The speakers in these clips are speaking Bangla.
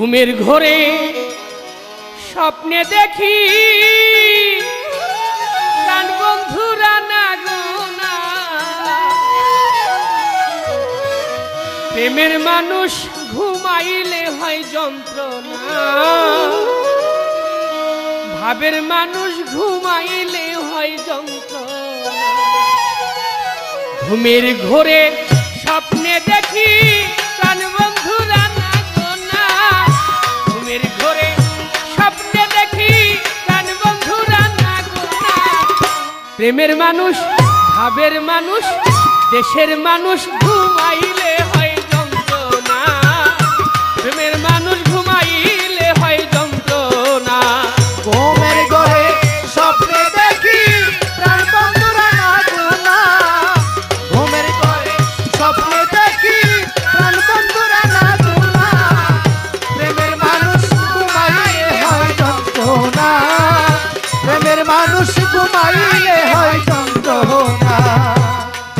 ঘুমের ঘরে স্বপ্নে দেখি বন্ধুরা না। প্রেমের মানুষ ঘুমাইলে হয় যন্ত্রণা। ভাবের মানুষ ঘুমাইলে হয় যন্ত্রণা। ঘুমের ঘরে স্বপ্নে দেখি প্রেমের মানুষ ভাবের মানুষ দেশের মানুষ ঘুমাইলে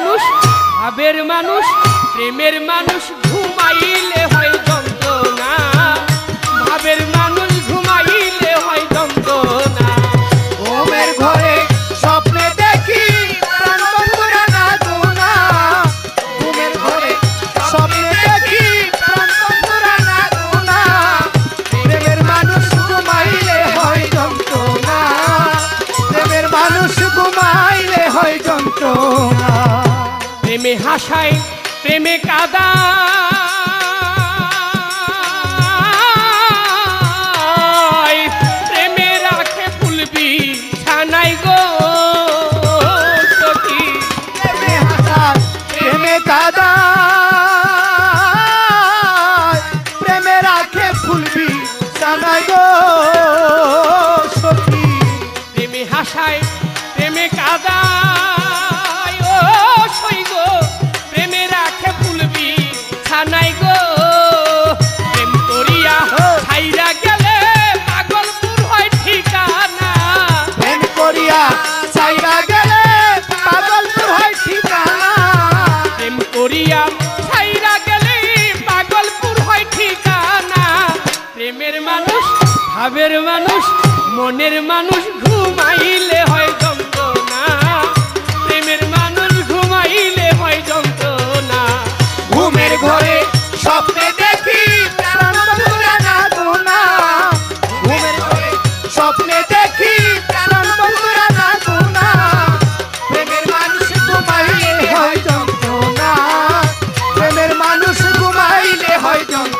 মানুষ ভাবের মানুষ প্রেমের মানুষ ঘুমাইলে প্রেমে হাসায় প্রেমে কাদা দিয়া গেলে পাগল পুরাই ঠিকানা। প্রেম করিয়া সাইরা গেলে পাগল পুরাই ঠিকানা। প্রেমের মানুষ ভাবের মানুষ মনের মানুষ ঘুমাইলে হয় যন্ত্রণা। প্রেমের মানুষ ঘুমাইলে হয় যন্ত্রণা। ঘুমের ঘরে সব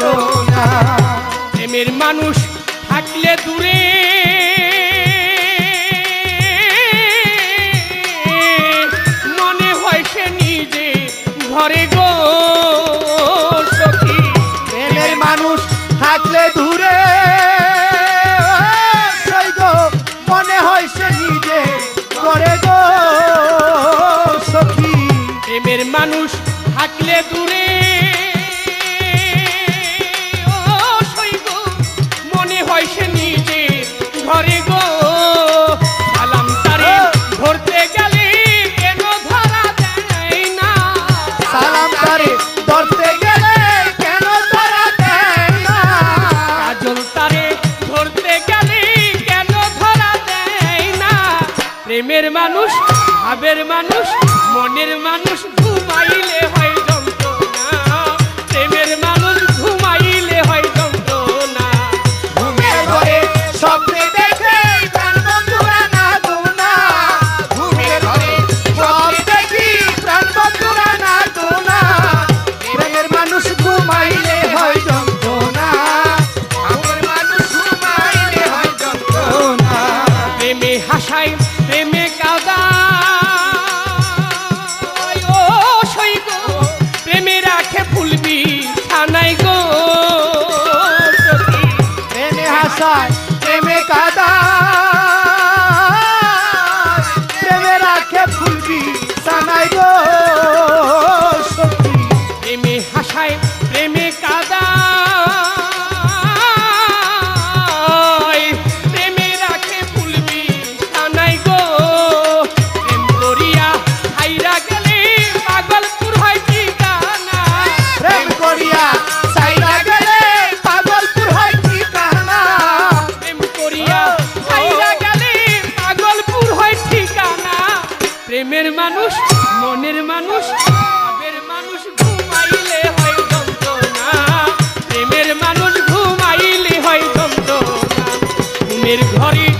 না। প্রেমের মানুষ থাকলে দূরে। মনে হয় সে নিজে ঘরে গো সখী। প্রেমের মানুষ থাকলে দূরে। মনে হয় সে নিজে ঘরে গো সখী। প্রেমের মানুষ থাকলে দূরে। প্রেমের মানুষ ভাবের মানুষ মনের মানুষ। কাদায় প্রেমে কাদায় প্রেমে রাখে ফুলবি সানাই গো সত্যি প্রেমে হাসায় প্রেমে কাদায়। মানুষ মনের মানুষ ঘুমাইলে হয় যন্ত্রণা। প্রেমের মানুষ ঘুমাইলে হয় ঘরে